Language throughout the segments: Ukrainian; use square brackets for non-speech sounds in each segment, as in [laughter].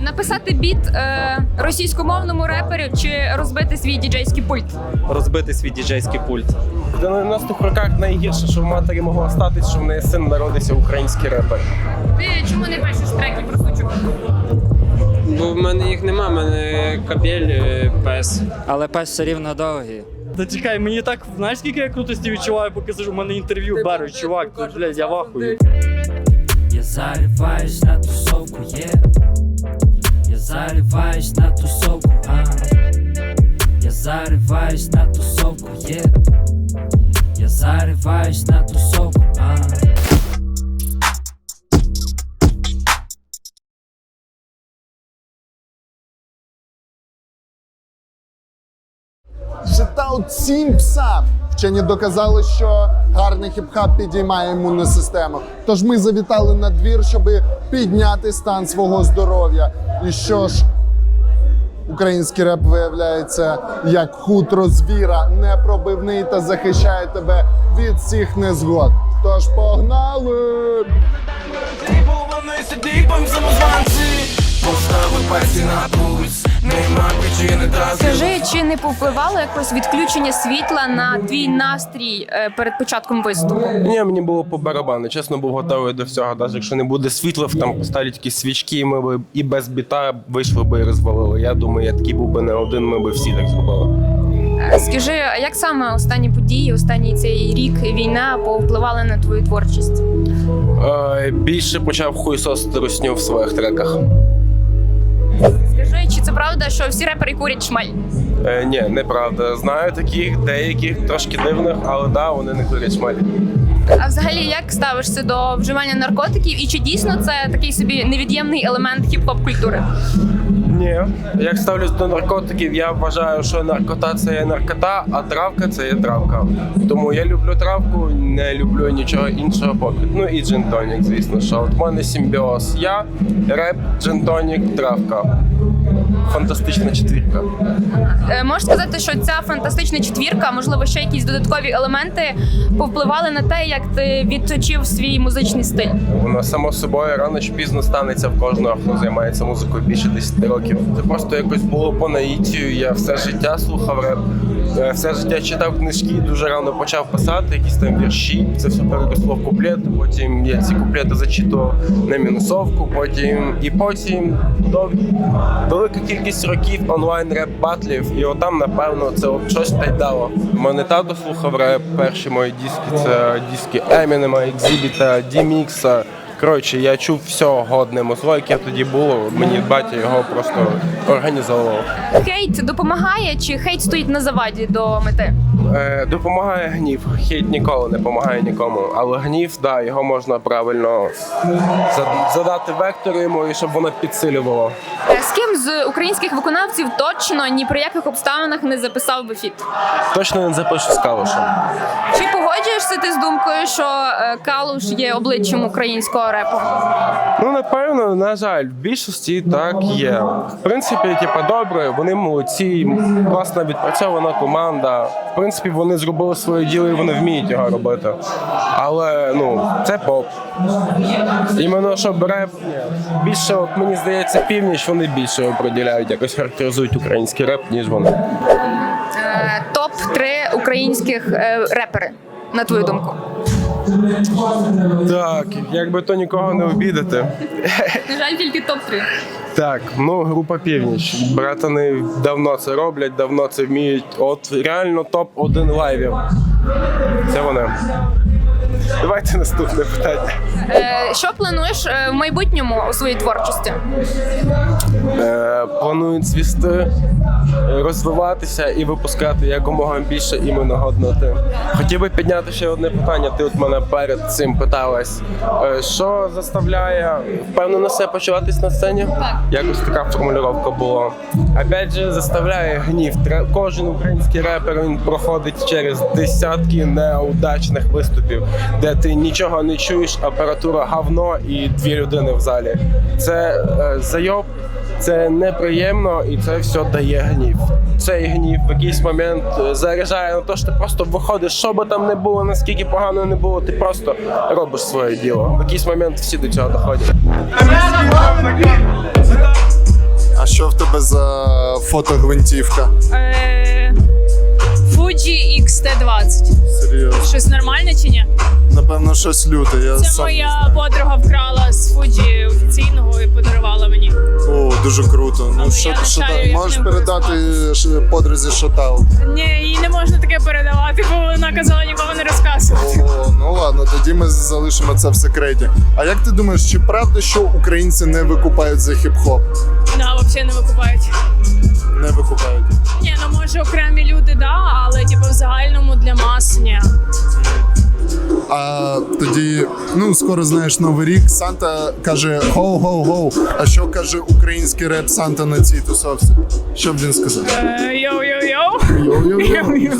Написати біт е, російськомовному реперу чи розбити свій діджейський пульт? Розбити свій діджейський пульт. В 90-х роках найгірше, що в матері могло статись, що в неї син народився український репер. Ти чому не пишеш треки про сучок? Бо в мене їх нема, в мене кабель, е, пес. Але пес все рівно довгий. Та чекай, мені так, знаєш, скільки я крутості відчуваю, поки сижу, у мене інтерв'ю беруть, чувак, то, блядь, я вахую. Я заливаюсь на тусовку, е Я заливаюсь на тусовку, а Я зариваюсь на тусовку, е Я зариваюсь на тусовку, а Шитаут всім псам. Вчені доказали, що гарний хіп-хап підіймає імунну систему. Тож ми завітали на двір, щоб підняти стан свого здоров'я. І що ж, український реп виявляється як хутро звіра, непробивний та захищає тебе від всіх незгод. Тож погнали! Поставив пальці на пульс Нема причини та Скажи, чи не повпливало якось відключення світла на твій настрій е, перед початком виступу? Ні, мені було по барабану. Чесно, був готовий до всього. Навіть якщо не буде світла, там поставлять якісь свічки, і ми б і без біта вийшли би і розвалили. Я думаю, я такий був би не один, ми б всі так зробили. Е, Скажи, а як саме останні події, останній цей рік війна повпливали на твою творчість? Е, більше почав хуйсосити русню в своїх треках. Скажи, чи це правда, що всі репери курять шмаль? Е, ні, неправда. Знаю таких, деяких трошки дивних, але да, вони не курять шмалі. А взагалі, як ставишся до вживання наркотиків? І чи дійсно це такий собі невід'ємний елемент хіп-хоп культури? Ні, як ставлюсь до наркотиків, я вважаю, що наркота це є наркота, а травка це є травка. Тому я люблю травку, не люблю нічого іншого поки. Ну і джин-тонік, звісно, що от в мене симбіоз. Я реп, джин-тонік, травка. Фантастична четвірка. Е, Можеш сказати, що ця фантастична четвірка, можливо, ще якісь додаткові елементи повпливали на те, як ти відточив свій музичний стиль. Воно само собою рано чи пізно станеться в кожного, хто займається музикою більше 10 років. Це просто якось було по наїтію. Я все життя слухав реп, е, все життя читав книжки, дуже рано почав писати якісь там вірші. Це все переросло в куплети. Потім я ці куплети зачитував на мінусовку. Потім і потім довгі велика кількість років онлайн реп батлів. І отам, напевно, це от щось та й дало. Мене тато слухав реп. Перші мої диски це диски Емінема, Екзібіта, Дімікса. Коротше, я чув все годне музло, яке тоді було. Мені батя його просто організовував. Хейт допомагає чи хейт стоїть на заваді до мети? Е, допомагає гнів. Хейт ніколи не допомагає нікому. Але гнів, да, його можна правильно задати вектор йому, і щоб воно підсилювало. З ким з українських виконавців точно ні при яких обставинах не записав би фіт? Точно не запишу з калушем. Чи погоджуєшся ти з думкою, що е, Калуш є обличчям українського репу? Ну, напевно, на жаль, в більшості так є. В принципі, типа, добре, вони молодці, класна відпрацьована команда. В принципі, вони зробили своє діло і вони вміють його робити. Але ну, це поп. Іменно щоб реп більше, от мені здається, північ вони більше оприділяють, якось характеризують український реп, ніж вони. Е, Топ 3 українських е, репери, на твою думку. Так, якби то нікого не обідати. На жаль, тільки топ 3 Так, ну група північ. Братани давно це роблять, давно це вміють. От реально топ 1 лайвів. Це вони. Давайте наступне питання. Е, Що плануєш е, в майбутньому у своїй творчості? Е, планують звісти, розвиватися і випускати якомога більше іменно годноти. Хотів би підняти ще одне питання. Ти от мене перед цим питалась. Е, що заставляє впевнено себе почуватись на сцені? Так. Якось така формулювання була. Опять же, заставляє гнів. Тре- Кожен український репер він проходить через десятки неудачних виступів, де ти нічого не чуєш, апаратура говно і дві людини в залі. Це е, зайоб, це неприємно і це все дає гнів. Цей гнів в якийсь момент е, заряджає на те, що ти просто виходиш, що би там не було, наскільки погано не було, ти просто робиш своє діло. В якийсь момент всі до цього доходять. А що в тебе за фотогвинтівка? Е, Fuji XT20. Серйозно. Щось нормальне чи ні? Напевно, щось люте. Я Це сам не моя подруга вкрала з Fuji офіційного і подарувала мені. О, дуже круто. Ну Але що, я що та- їх можеш передати ш- подрузі шатаут? Ні, їй не можна таке передавати, бо вона казала нікому не розказувати. О, ну ладно, тоді ми залишимо це в секреті. А як ти думаєш, чи правда, що українці не викупають за хіп-хоп? Да, взагалі не викупають. Не викупають. Ні, ну може окремі люди, да, але типу в загальному для мас ні. А тоді, ну скоро знаєш новий рік. Санта каже гоу-гоу-гоу. А що каже український реп Санта на цій тусовці? Що б він сказав? Е, Йоу-йоу-йоу. Йо-йо-йо.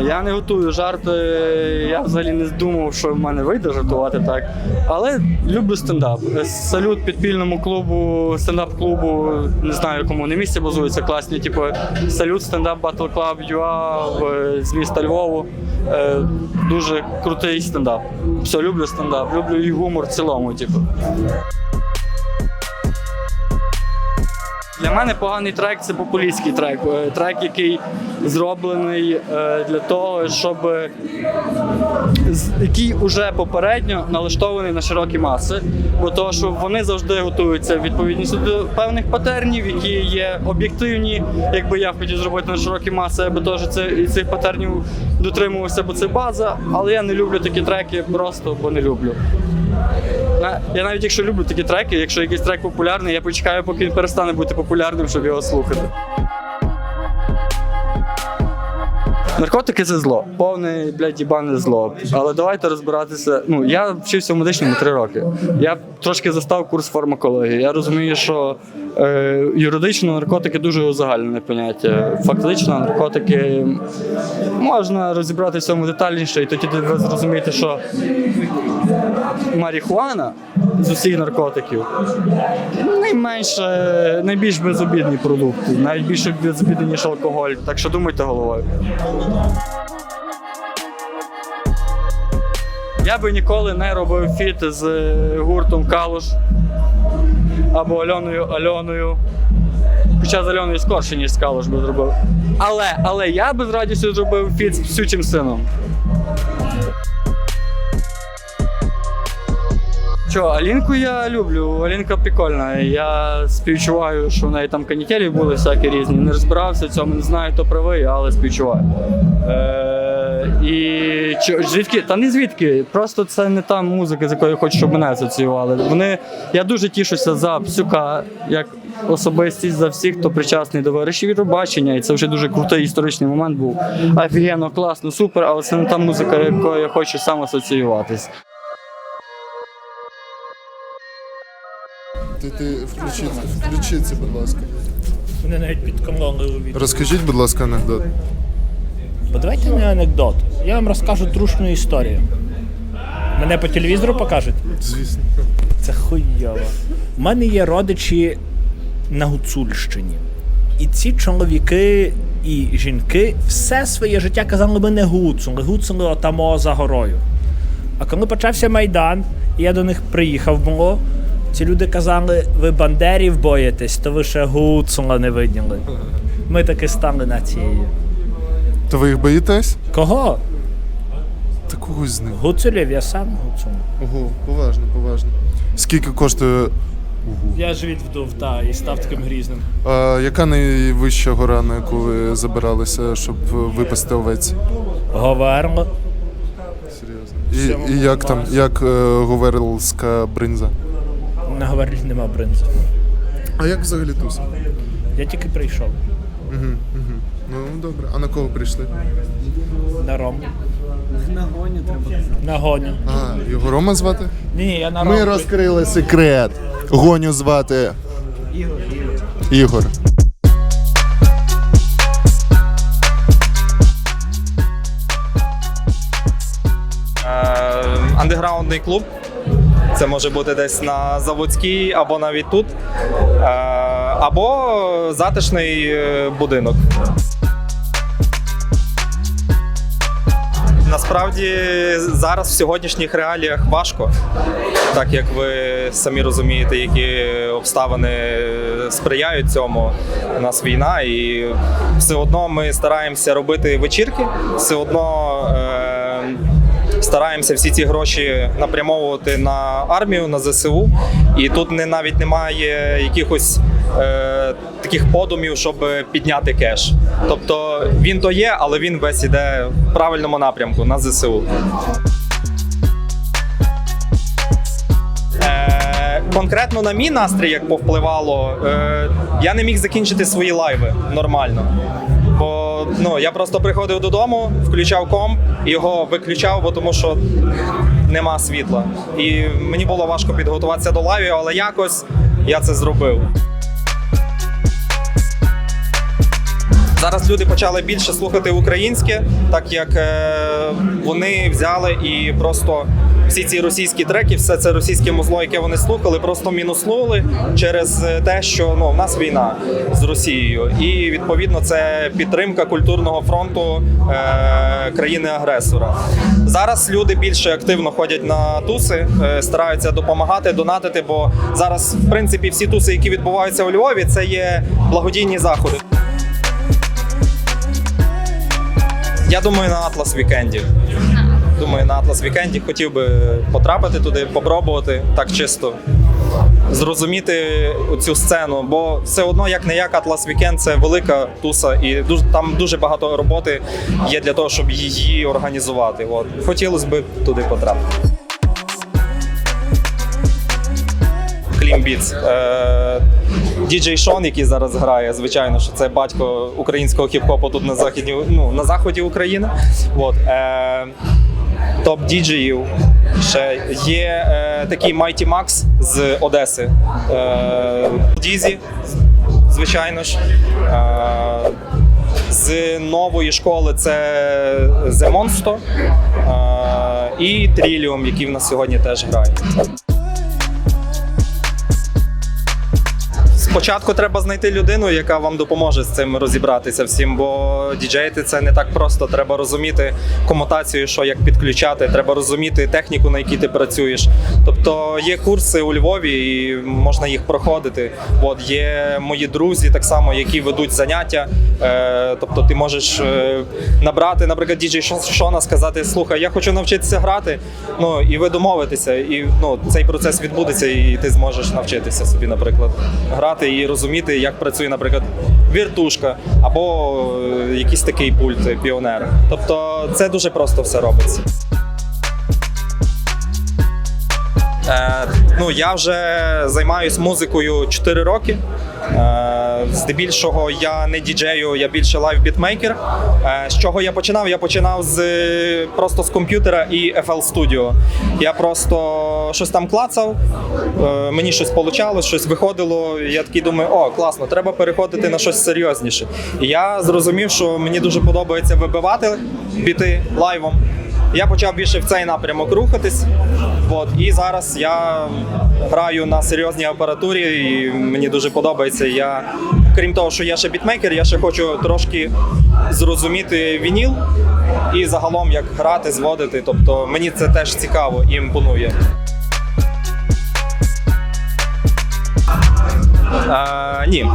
Ні, я не готую жарти. Я взагалі не думав, що в мене вийде жартувати так. Але люблю стендап. Салют підпільному клубу, стендап-клубу, не знаю, якому не місці базується, класні. Типу, салют стендап Battle Club UA в- з міста Львову. Е, Дуже крутий стендап. Все, люблю стендап, люблю і гумор в цілому. Типу. Для мене поганий трек це популістський трек. Е, Трек, який зроблений е, для того, щоб з- який уже попередньо налаштований на широкі маси, бо того, що вони завжди готуються відповідністю до певних патернів, які є об'єктивні. Якби я хотів зробити на широкі маси, я би теж це і цих патернів дотримувався, бо це база. Але я не люблю такі треки, просто бо не люблю. Я навіть якщо люблю такі треки, якщо якийсь трек популярний, я почекаю, поки він перестане бути популярним, щоб його слухати. Наркотики це зло, повне блядь, їбане зло. Але давайте розбиратися. Ну я вчився в медичному три роки. Я трошки застав курс фармакології. Я розумію, що юридично наркотики дуже узагальнене поняття. Фактично, наркотики можна розібрати в цьому детальніше, і тоді ви зрозумієте, що марихуана з усіх наркотиків найменше, найбільш безобідний продукт, навіть більше безобідний, ніж алкоголь. Так що думайте головою. Я би ніколи не робив фіт з е, гуртом Калуш або Альоною Альоною. Хоча з Альоною скорше, ніж Калуш би зробив. Але, але я би з радістю зробив фіт з псючим сином. Що, Алінку я люблю, Алінка прикольна. Я співчуваю, що в неї там канітелі були всякі різні. Не розбирався цьому, не знаю, хто правий, але співчуваю. Е, і чи, звідки? Та не звідки. Просто це не та музика, з якою я хочу, щоб мене асоціювали. Вони, я дуже тішуся за псюка, як особистість, за всіх, хто причасний до вирішів Євробачення. І це вже дуже крутий історичний момент був. Офігенно, класно, супер, але це не та музика, якою я хочу сам асоціюватись. Ти, ти включи, включи це, будь ласка. Мене навіть під командою від. Розкажіть, будь ласка, анекдот. Бо давайте не анекдот. Я вам розкажу трушну історію. Мене по телевізору покажуть? Звісно. Це хуйово. У мене є родичі на Гуцульщині. І ці чоловіки і жінки все своє життя казали, ми не гуцули, гуцули отамо за горою. А коли почався Майдан, і я до них приїхав було, ці люди казали, ви бандерів боїтесь, то ви ще гуцула не виділи. Ми таки стали нацією. То ви їх боїтесь? Кого? Та когось з них. Гуцулів, я сам гуцул. Ого, поважно, поважно. Скільки коштує. Я живіт вдув, та, і став таким грізним. А, яка найвища гора, на яку ви забиралися, щоб випасти овець? Говерло. Серйозно. І, і як там, як е, говерлська бринза? На Говерлі нема бринзу. А як взагалі туз? Я тільки прийшов. Угу, угу. Ну добре. А на кого прийшли? На Ром. На гоню треба. На гоню. А, його Рома звати? Ні, ні, я на Ром. Ми розкрили секрет. Гоню звати. Ігор. Ігор. Е, андеграундний клуб. Це може бути десь на Заводській або навіть тут. Е, або затишний е, будинок. Насправді зараз в сьогоднішніх реаліях важко, так як ви самі розумієте, які обставини сприяють цьому. У нас війна, і все одно ми стараємося робити вечірки, все одно. Е- Стараємося всі ці гроші напрямовувати на армію, на ЗСУ. І тут не навіть немає якихось е, таких подумів, щоб підняти кеш. Тобто він то є, але він весь іде в правильному напрямку на ЗСУ. Е, конкретно на мій настрій, як повпливало, е, я не міг закінчити свої лайви нормально. Бо ну, я просто приходив додому, включав комп, його виключав, бо тому що нема світла. І мені було важко підготуватися до лайвів, але якось я це зробив. Зараз люди почали більше слухати українське, так як е, вони взяли і просто всі ці російські треки, все це російське музло, яке вони слухали, просто мінуснули через те, що ну в нас війна з Росією, і відповідно це підтримка культурного фронту е, країни-агресора. Зараз люди більше активно ходять на туси, е, стараються допомагати, донатити. Бо зараз, в принципі, всі туси, які відбуваються у Львові, це є благодійні заходи. Я думаю, на Атлас вікенді. Думаю, на Атлас вікенді хотів би потрапити туди, попробувати так чисто. Зрозуміти цю сцену, бо все одно, як не як Атлас Вікенд, це велика туса, і дуже там дуже багато роботи є для того, щоб її організувати. От хотілося б туди потрапити. Beats. Е, Діджей Шон, який зараз грає, звичайно, що це батько українського хіп-хопу тут на західні, ну, на заході України. От, е, топ діджеїв. Ще є е, такий Mighty Max з Одеси. Е, Дізі, звичайно ж. Е, з нової школи це The Monster е, і Trillium, який в нас сьогодні теж грає. Спочатку треба знайти людину, яка вам допоможе з цим розібратися всім, бо діджеїти це не так просто. Треба розуміти комутацію, що як підключати, треба розуміти техніку, на якій ти працюєш. Тобто є курси у Львові, і можна їх проходити. От є мої друзі, так само, які ведуть заняття. Е, тобто, ти можеш е, набрати, наприклад, діджей Шона, сказати: слухай, я хочу навчитися грати. Ну і ви домовитеся, і ну цей процес відбудеться, і ти зможеш навчитися собі, наприклад, грати і розуміти, як працює, наприклад, віртушка або е, якийсь такий пульт піонер. Тобто, це дуже просто все робиться. Ну, я вже займаюся музикою 4 роки. Е, здебільшого я не діджею, я більше лайв-бітмейкер. Е, з чого я починав? Я починав з просто з комп'ютера і FL Studio. Я просто щось там клацав, е, мені щось получалось, щось виходило. Я такий думаю, о, класно, треба переходити на щось серйозніше. І я зрозумів, що мені дуже подобається вибивати біти лайвом. Я почав більше в цей напрямок рухатись. От, і зараз я граю на серйозній апаратурі, і мені дуже подобається. Я, крім того, що я ще бітмейкер, я ще хочу трошки зрозуміти вініл і загалом як грати, зводити. Тобто мені це теж цікаво і імпонує. Е, ні.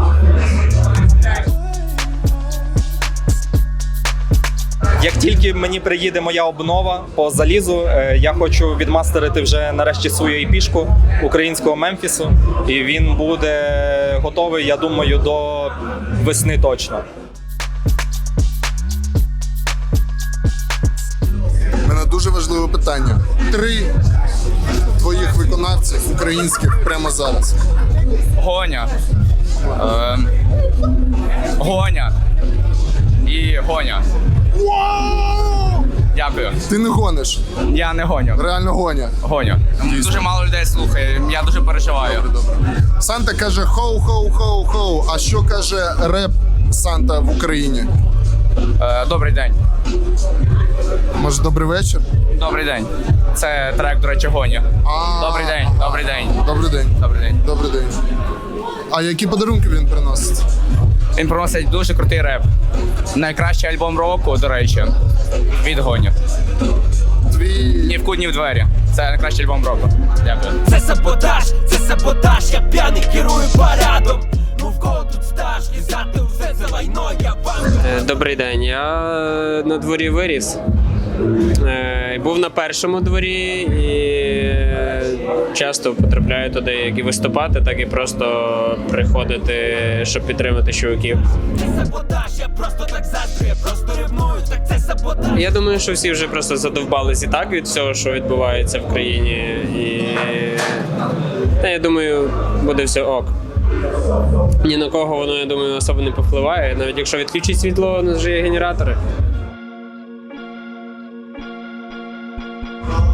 Як тільки мені приїде моя обнова по залізу, е, я хочу відмастерити вже нарешті свою епішку українського Мемфісу, і він буде готовий, я думаю, до весни точно. У мене дуже важливе питання. Три твоїх виконавців українських прямо зараз. Гоня. Е, Гоня. І Гоня. Дякую. Ти не гониш, Я не гоню. реально гоня. Гоню. Дуже мало людей слухає. Я дуже переживаю. Санта каже хоу-хоу-хоу-хоу. А що каже реп Санта в Україні? Е, Добрий день. Може, добрий вечір? Добрий день. Це трек, до речі, Гоня. А, Добрий день. Добрий день. Добрий день. Добрий день. Добрий день. А які подарунки він приносить? Він приносить дуже крутий реп. Найкращий альбом року, до речі. Відгонів. Твій Ні в кут, ні в двері. Це найкращий альбом року. Дякую. Це саботаж, це саботаж, я п'яний керую парадом. Ну в кого тут стаж, і взяти все це лайно, я вам. Е, Добрий день. Я е, на дворі виріс. Е, Був на першому дворі і часто потрапляю туди як і виступати, так і просто приходити, щоб підтримати чуваків. Я думаю, що всі вже просто задовбались і так від всього, що відбувається в країні. І та, я думаю, буде все ок. Ні на кого воно, я думаю, особо не повпливає. Навіть якщо відключить світло, у нас же є генератори.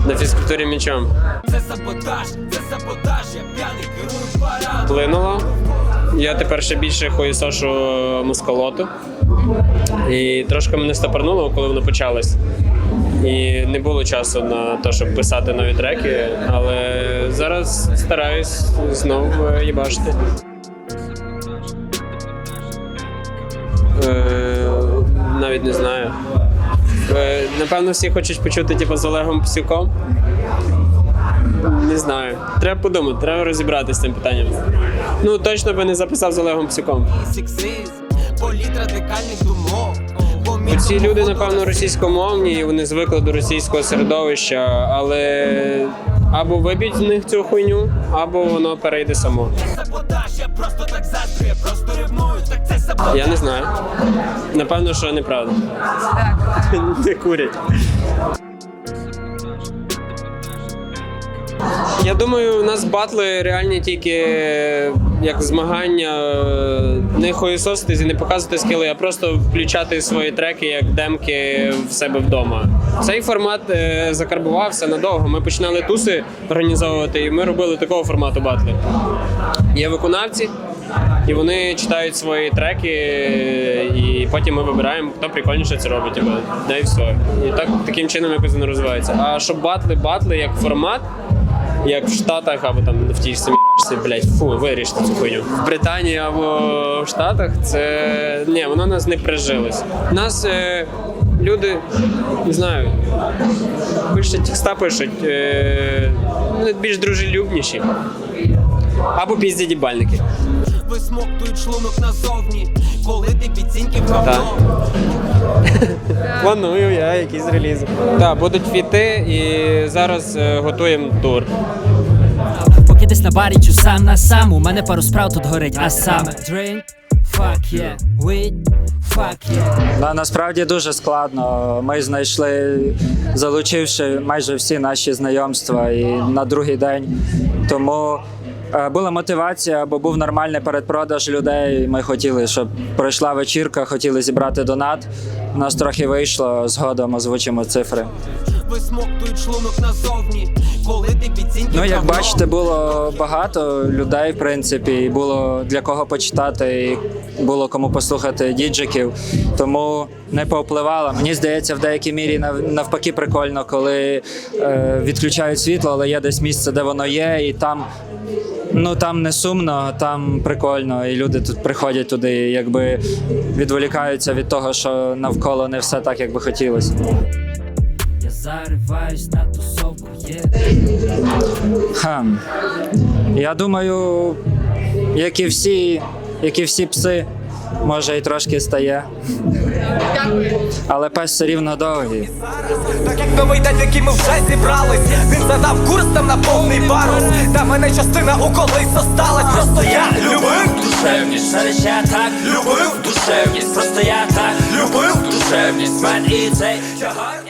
На фізкультурі мічом. Це саботаж, це саботаж, я п'яний керую парадом. Вплинуло. Я тепер ще більше хуєсошу москалоту. І трошки мене стопорнуло, коли воно почалось. І не було часу на те, щоб писати нові треки, але зараз стараюсь знову е, їбашити. Е, навіть не знаю. Е, напевно, всі хочуть почути типу, з Олегом Псюком. Не знаю. Треба подумати, треба розібратися з цим питанням. Ну, точно би не записав з Олегом Псюком. Політ Ці люди, напевно, російськомовні, і вони звикли до російського середовища, але або вибіть з них цю хуйню, або воно перейде само. Я не знаю. Напевно, що неправда. [laughs] Не курять. Я думаю, у нас батли реальні тільки як змагання е, не хуєсоситись і не показувати скіли, а просто включати свої треки як демки в себе вдома. Цей формат е, закарбувався надовго. Ми починали туси організовувати, і ми робили такого формату батли. Є виконавці, і вони читають свої треки, і потім ми вибираємо, хто прикольніше це робить. Типу, да і все. І так таким чином якось воно розвивається. А щоб батли, батли як формат, як в Штатах або там в тій самій Рашці, блять, фу, вирішити цю хуйню. В Британії або в Штатах це ні, воно нас не прижилось. Нас е, люди не знаю, більше текста пишуть, е, більш дружелюбніші. Або піздядібальники. Висмоктують шлунок назовні, коли ти підціньки в Так. говно. [laughs] Планую я якісь релізи. Так, будуть фіти і зараз е, готуємо тур. Поки десь на барі чу сам на сам, у мене пару справ тут горить, а саме Drink, fuck yeah, weed, fuck yeah На, насправді дуже складно. Ми знайшли, залучивши майже всі наші знайомства і на другий день. Тому була мотивація, бо був нормальний передпродаж людей. Ми хотіли, щоб пройшла вечірка, хотіли зібрати донат. У нас трохи вийшло, згодом озвучимо цифри. Висмоктують шлунок назовні, коли ти Ну, як бачите, було багато людей, в принципі, і було для кого почитати, і було кому послухати діджиків. Тому не повпливало. Мені здається, в деякій мірі нав- навпаки прикольно, коли е, відключають світло, але є десь місце, де воно є, і там. Ну там не сумно, там прикольно, і люди тут приходять туди, якби відволікаються від того, що навколо не все так, як би хотілося. Я зариваюсь на тусовку, є Хм. Я думаю, як і всі, як і всі пси, може і трошки стає. Але пес все рівно довгий. Так як новий день, який ми вже зібрались Він задав курс там на повний парус Та мене частина у колись осталась. Просто я любив душевність Навіть я так любив душевність. Просто я так любив душевність. Мен і цей тягар